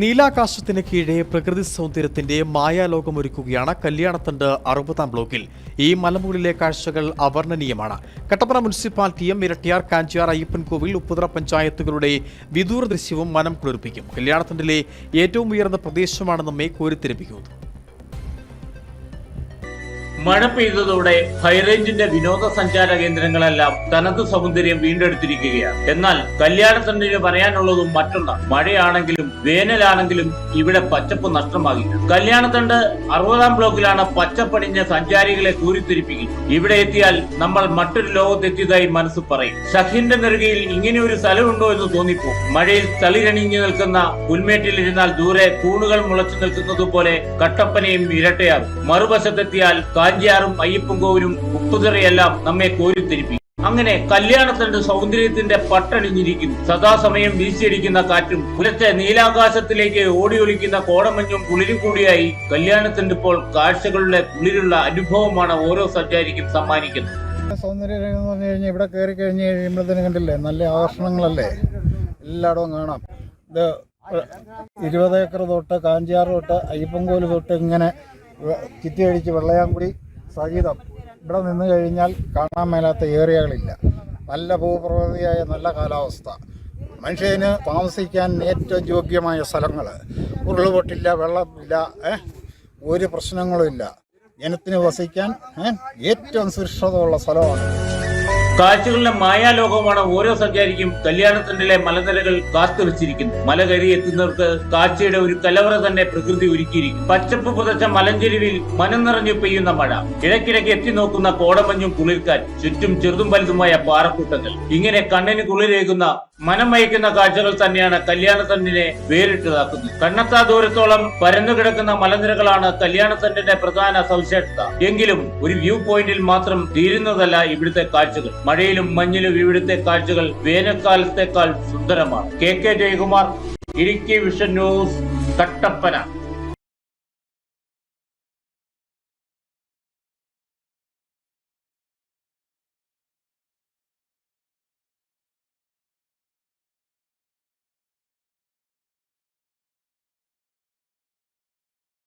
നീലാകാശത്തിന് കീഴേ പ്രകൃതി സൗന്ദര്യത്തിന്റെ മായാലോകമൊരുക്കുകയാണ് കല്യാണത്തണ്ട് അറുപതാം ബ്ലോക്കിൽ. ഈ മലമുകളിലെ കാഴ്ചകൾ അവർണനീയമാണ്. കട്ടപ്പന മുനിസിപ്പാലിറ്റിയും ഇരട്ടിയാർ കാഞ്ചിയാർ അയ്യപ്പൻകോവിൽ ഉപ്പുതറ പഞ്ചായത്തുകളുടെ വിദൂര ദൃശ്യവും മനം കുളിർപ്പിക്കും. കല്യാണത്തണ്ടിലെ ഏറ്റവും ഉയർന്ന പ്രദേശമാണ് നമ്മെ കോരിത്തിരിപ്പിക്കുന്നത് മഴ പെയ്തതോടെ ഹൈറേഞ്ചിന്റെ വിനോദസഞ്ചാര കേന്ദ്രങ്ങളെല്ലാം തനത് സൗന്ദര്യം വീണ്ടെടുത്തിരിക്കുകയാണ്. എന്നാൽ കല്യാണത്തണ്ണിന് പറയാനുള്ളതും മറ്റൊന്നാണ്. മഴയാണെങ്കിലും വേനലാണെങ്കിലും ഇവിടെ പച്ചപ്പ് നഷ്ടമാകില്ല. കല്യാണത്തണ്ട് അറുപതാം ബ്ലോക്കിലാണ് പച്ചപ്പടിഞ്ഞ സഞ്ചാരികളെ കൂരിത്തിരിപ്പിക്കുന്നത്. ഇവിടെ എത്തിയാൽ നമ്മൾ മറ്റൊരു ലോകത്തെത്തിയതായി മനസ്സ് പറയും. ഷഹിന്റെ നെറുകയിൽ ഇങ്ങനെ ഒരു സ്ഥലമുണ്ടോ എന്ന് തോന്നിപ്പോ മഴയിൽ തളിരണിഞ്ഞു നിൽക്കുന്ന പുൽമേട്ടിലിരുന്നാൽ ദൂരെ കൂണുകൾ മുളച്ചു നിൽക്കുന്നത് പോലെ കട്ടപ്പനയും ഇരട്ടയാകും. മറുവശത്തെത്തിയാൽ കാഞ്ചിയാറും അയ്യപ്പൻകോവിലും ഉപ്പുതിറയെല്ലാം നമ്മെ കോരിത്തിരിപ്പി അങ്ങനെ കല്യാണത്തിന്റെ സൗന്ദര്യത്തിന്റെ പട്ടണിഞ്ഞിരിക്കുന്നു. സദാസമയം വീശിയടിക്കുന്ന കാറ്റും പുലത്തെ നീലാകാശത്തിലേക്ക് ഓടിയൊലിക്കുന്ന കോടമഞ്ഞും കുളിരും കൂടിയായി കല്യാണത്തിന്റെ ഇപ്പോൾ കാഴ്ചകളുടെ കുളിരുള്ള അനുഭവമാണ് ഓരോ സഞ്ചാരിക്കും സമ്മാനിക്കുന്നത്. സൗന്ദര്യം എന്ന് പറഞ്ഞു കഴിഞ്ഞാൽ ഇവിടെ കയറി കഴിഞ്ഞ് കഴിയുമ്പോഴത്തേനും കണ്ടില്ലേ? നല്ല ആകർഷണങ്ങളല്ലേ? എല്ലായിടവും കാണാം. ഇത് ഇരുപത് ഏക്കർ തൊട്ട് കാഞ്ചിയാറ് തൊട്ട് അയ്യപ്പൻകോൽ തൊട്ട് ഇങ്ങനെ ചിറ്റിയടിച്ച് വെള്ളയാങ്കുടി സഹിതം ഇവിടെ നിന്ന് കഴിഞ്ഞാൽ കാണാൻ മേലാത്ത ഏരിയകളില്ല നല്ല ഭൂപ്രകൃതിയായ നല്ല കാലാവസ്ഥ. മനുഷ്യന് താമസിക്കാൻ ഏറ്റവും യോഗ്യമായ സ്ഥലങ്ങൾ ഉരുളുപൊട്ടില്ല വെള്ളമില്ല ഒരു പ്രശ്നങ്ങളും ഇല്ല. ജനത്തിന് വസിക്കാൻ ഏറ്റവും സുരക്ഷിതമുള്ള സ്ഥലമാണ്. കാഴ്ചകളുടെ മായാലോകമാണ് ഓരോ സഞ്ചാരിക്കും കല്യാണത്തിന്റെ മലനിരകൾ കാത്തുവച്ചിരിക്കുന്നു മല കയറി എത്തുന്നവർക്ക് കാഴ്ചയുടെ ഒരു കലവറ തന്നെ പ്രകൃതി ഒരുക്കിയിരിക്കും പച്ചപ്പ് പുതച്ച മലഞ്ചെരുവിൽ മനം നിറഞ്ഞു പെയ്യുന്ന മഴ. ഇടയ്ക്കിടയ്ക്ക് എത്തി നോക്കുന്ന കോടമഞ്ഞും കുളിർക്കാൻ ചുറ്റും ചെറുതും വലുതുമായ പാറക്കൂട്ടങ്ങൾ. ഇങ്ങനെ കണ്ണിന് കുളിരേകുന്ന മനം വഹിക്കുന്ന കാഴ്ചകൾ തന്നെയാണ് കല്യാണത്തണ്ടിനെ വേറിട്ടതാക്കുന്നത്. കണ്ണത്താ ദൂരത്തോളം പരന്നു കിടക്കുന്ന മലനിരകളാണ് കല്യാണത്തണ്ടിന്റെ പ്രധാന സവിശേഷത. എങ്കിലും ഒരു വ്യൂ പോയിന്റിൽ മാത്രം തീരുന്നതല്ല ഇവിടുത്തെ കാഴ്ചകൾ. മഴയിലും മഞ്ഞിലും ഇവിടുത്തെ കാഴ്ചകൾ വേനൽക്കാലത്തേക്കാൾ സുന്ദരമാണ്. K K Jayakumar Idukki vision news Kattappana.